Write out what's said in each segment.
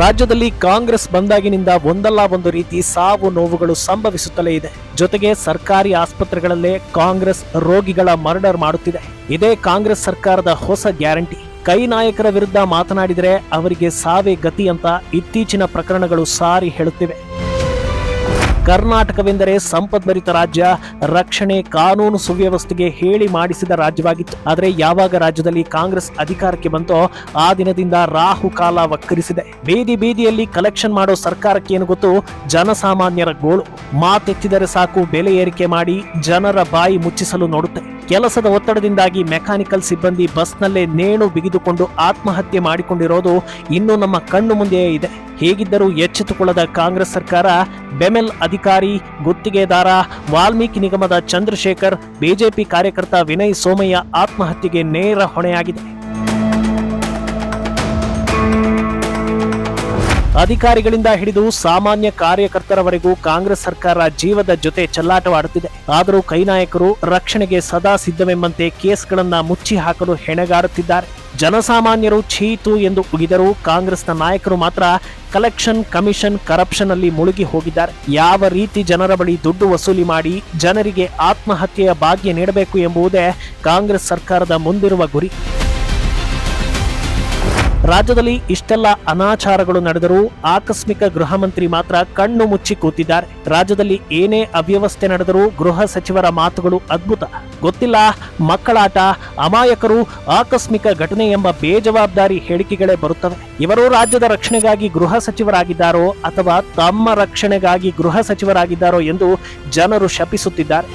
ರಾಜ್ಯದಲ್ಲಿ ಕಾಂಗ್ರೆಸ್ ಬಂದಾಗಿನಿಂದ ಒಂದಲ್ಲ ಒಂದು ರೀತಿ ಸಾವು ನೋವುಗಳು ಸಂಭವಿಸುತ್ತಲೇ ಇದೆ. ಜೊತೆಗೆ ಸರ್ಕಾರಿ ಆಸ್ಪತ್ರೆಗಳಲ್ಲೇ ಕಾಂಗ್ರೆಸ್ ರೋಗಿಗಳ ಮರ್ಡರ್ ಮಾಡುತ್ತಿದೆ. ಇದೇ ಕಾಂಗ್ರೆಸ್ ಸರ್ಕಾರದ ಹೊಸ ಗ್ಯಾರಂಟಿ. ಕೈ ನಾಯಕರ ವಿರುದ್ಧ ಮಾತನಾಡಿದರೆ ಅವರಿಗೆ ಸಾವೇ ಗತಿ ಅಂತ ಇತ್ತೀಚಿನ ಪ್ರಕರಣಗಳು ಸಾರಿ ಹೇಳುತ್ತಿವೆ. ಕರ್ನಾಟಕವೆಂದರೆ ಸಂಪದ್ಭರಿತ ರಾಜ್ಯ, ರಕ್ಷಣೆ ಕಾನೂನು ಸುವ್ಯವಸ್ಥೆಗೆ ಹೇಳಿ ಮಾಡಿಸಿದ ರಾಜ್ಯವಾಗಿತ್ತು. ಆದರೆ ಯಾವಾಗ ರಾಜ್ಯದಲ್ಲಿ ಕಾಂಗ್ರೆಸ್ ಅಧಿಕಾರಕ್ಕೆ ಬಂತೋ, ಆ ದಿನದಿಂದ ರಾಹು ಕಾಲ ವಕ್ಕರಿಸಿದೆ. ಬೀದಿ ಬೀದಿಯಲ್ಲಿ ಕಲೆಕ್ಷನ್ ಮಾಡೋ ಸರ್ಕಾರಕ್ಕೆ ಏನು ಗೊತ್ತು? ಜನಸಾಮಾನ್ಯರ ಗೋಳು. ಮಾತೆತ್ತಿದರೆ ಸಾಕು, ಬೆಲೆ ಏರಿಕೆ ಮಾಡಿ ಜನರ ಬಾಯಿ ಮುಚ್ಚಿಸಲು ನೋಡುತ್ತೆ. ಕೆಲಸದ ಒತ್ತಡದಿಂದಾಗಿ ಮೆಕ್ಯಾನಿಕಲ್ ಸಿಬ್ಬಂದಿ ಬಸ್ನಲ್ಲೇ ನೇಣು ಬಿಗಿದುಕೊಂಡು ಆತ್ಮಹತ್ಯೆ ಮಾಡಿಕೊಂಡಿರೋದು ಇನ್ನೂ ನಮ್ಮ ಕಣ್ಣು ಮುಂದೆಯೇ ಇದೆ. ಹೇಗಿದ್ದರೂ ಎಚ್ಚೆತ್ತುಕೊಳ್ಳದ ಕಾಂಗ್ರೆಸ್ ಸರ್ಕಾರ, ಬೆಮೆಲ್ ಅಧಿಕಾರಿ, ಗುತ್ತಿಗೆದಾರ, ವಾಲ್ಮೀಕಿ ನಿಗಮದ ಚಂದ್ರಶೇಖರ್, ಬಿಜೆಪಿ ಕಾರ್ಯಕರ್ತ ವಿನಯ್ ಸೋಮಯ್ಯ ಆತ್ಮಹತ್ಯೆಗೆ ನೇರ ಹೊಣೆಯಾಗಿದೆ. ಅಧಿಕಾರಿಗಳಿಂದ ಹಿಡಿದು ಸಾಮಾನ್ಯ ಕಾರ್ಯಕರ್ತರವರೆಗೂ ಕಾಂಗ್ರೆಸ್ ಸರ್ಕಾರ ಜೀವದ ಜೊತೆ ಚೆಲ್ಲಾಟವಾಡುತ್ತಿದೆ. ಆದರೂ ಕೈನಾಯಕರು ರಕ್ಷಣೆಗೆ ಸದಾ ಸಿದ್ಧವೆಂಬಂತೆ ಕೇಸ್ಗಳನ್ನ ಮುಚ್ಚಿ ಹಾಕಲು ಹೆಣಗಾರುತ್ತಿದ್ದಾರೆ ಜನಸಾಮಾನ್ಯರು ಛೀತು ಎಂದು ಉಗಿದರೂ ಕಾಂಗ್ರೆಸ್ನ ನಾಯಕರು ಮಾತ್ರ ಕಲೆಕ್ಷನ್, ಕಮಿಷನ್ ಕರಪ್ಷನ್ ಅಲ್ಲಿ ಮುಳುಗಿ ಹೋಗಿದ್ದಾರೆ. ಯಾವ ರೀತಿ ಜನರ ಬಳಿ ದುಡ್ಡು ವಸೂಲಿ ಮಾಡಿ ಜನರಿಗೆ ಆತ್ಮಹತ್ಯೆಯ ಭಾಗ್ಯ ನೀಡಬೇಕು ಎಂಬುದೇ ಕಾಂಗ್ರೆಸ್ ಸರ್ಕಾರದ ಮುಂದಿರುವ ಗುರಿ. ರಾಜ್ಯದಲ್ಲಿ ಇಷ್ಟೆಲ್ಲ ಅನಾಚಾರಗಳು ನಡೆದರೂ ಆಕಸ್ಮಿಕ ಗೃಹ ಮಂತ್ರಿ ಮಾತ್ರ ಕಣ್ಣು ಮುಚ್ಚಿ ಕೂತಿದ್ದಾರೆ. ರಾಜ್ಯದಲ್ಲಿ ಏನೇ ಅವ್ಯವಸ್ಥೆ ನಡೆದರೂ ಗೃಹ ಸಚಿವರ ಮಾತುಗಳು ಅದ್ಭುತ. ಗೊತ್ತಿಲ್ಲ, ಮಕ್ಕಳಾಟ, ಅಮಾಯಕರು, ಆಕಸ್ಮಿಕ ಘಟನೆ ಎಂಬ ಬೇಜವಾಬ್ದಾರಿ ಹೇಳಿಕೆಗಳೇ ಬರುತ್ತವೆ. ಇವರು ರಾಜ್ಯದ ರಕ್ಷಣೆಗಾಗಿ ಗೃಹ ಸಚಿವರಾಗಿದ್ದಾರೋ ಅಥವಾ ತಮ್ಮ ರಕ್ಷಣೆಗಾಗಿ ಗೃಹ ಸಚಿವರಾಗಿದ್ದಾರೋ ಎಂದು ಜನರು ಶಪಿಸುತ್ತಿದ್ದಾರೆ.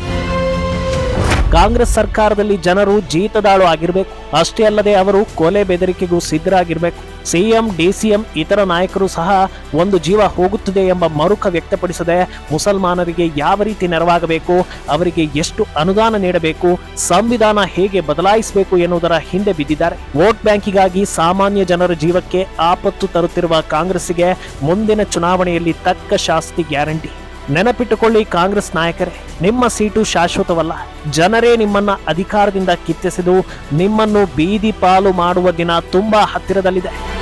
ಕಾಂಗ್ರೆಸ್ ಸರ್ಕಾರದಲ್ಲಿ ಜನರು ಜೀತದಾಳು ಆಗಿರಬೇಕು. ಅಷ್ಟೇ ಅಲ್ಲದೆ ಅವರು ಕೊಲೆ ಬೆದರಿಕೆಗೂ ಸಿದ್ಧರಾಗಿರಬೇಕು. ಸಿಎಂ, ಡಿಸಿಎಂ ಇತರ ನಾಯಕರು ಸಹ ಒಂದು ಜೀವ ಹೋಗುತ್ತದೆ ಎಂಬ ಮರುಕ ವ್ಯಕ್ತಪಡಿಸದೆ ಮುಸಲ್ಮಾನರಿಗೆ ಯಾವ ರೀತಿ ನೆರವಾಗಬೇಕು, ಅವರಿಗೆ ಎಷ್ಟು ಅನುದಾನ ನೀಡಬೇಕು, ಸಂವಿಧಾನ ಹೇಗೆ ಬದಲಾಯಿಸಬೇಕು ಎನ್ನುವುದರ ಹಿಂದೆ ಬಿದ್ದಿದ್ದಾರೆ. ವೋಟ್ ಬ್ಯಾಂಕಿಗಾಗಿ ಸಾಮಾನ್ಯ ಜನರ ಜೀವಕ್ಕೆ ಆಪತ್ತು ತರುತ್ತಿರುವ ಕಾಂಗ್ರೆಸ್ಸಿಗೆ ಮುಂದಿನ ಚುನಾವಣೆಯಲ್ಲಿ ತಕ್ಕ ಶಾಸ್ತಿ ಗ್ಯಾರಂಟಿ. ನೆನಪಿಟ್ಟುಕೊಳ್ಳಿ ಕಾಂಗ್ರೆಸ್ ನಾಯಕರೇ, ನಿಮ್ಮ ಸೀಟು ಶಾಶ್ವತವಲ್ಲ. ಜನರೇ ನಿಮ್ಮನ್ನ ಅಧಿಕಾರದಿಂದ ಕಿತ್ತೆಸೆದು ನಿಮ್ಮನ್ನು ಬೀದಿ ಪಾಲು ಮಾಡುವ ದಿನ ತುಂಬಾ ಹತ್ತಿರದಲ್ಲಿದೆ.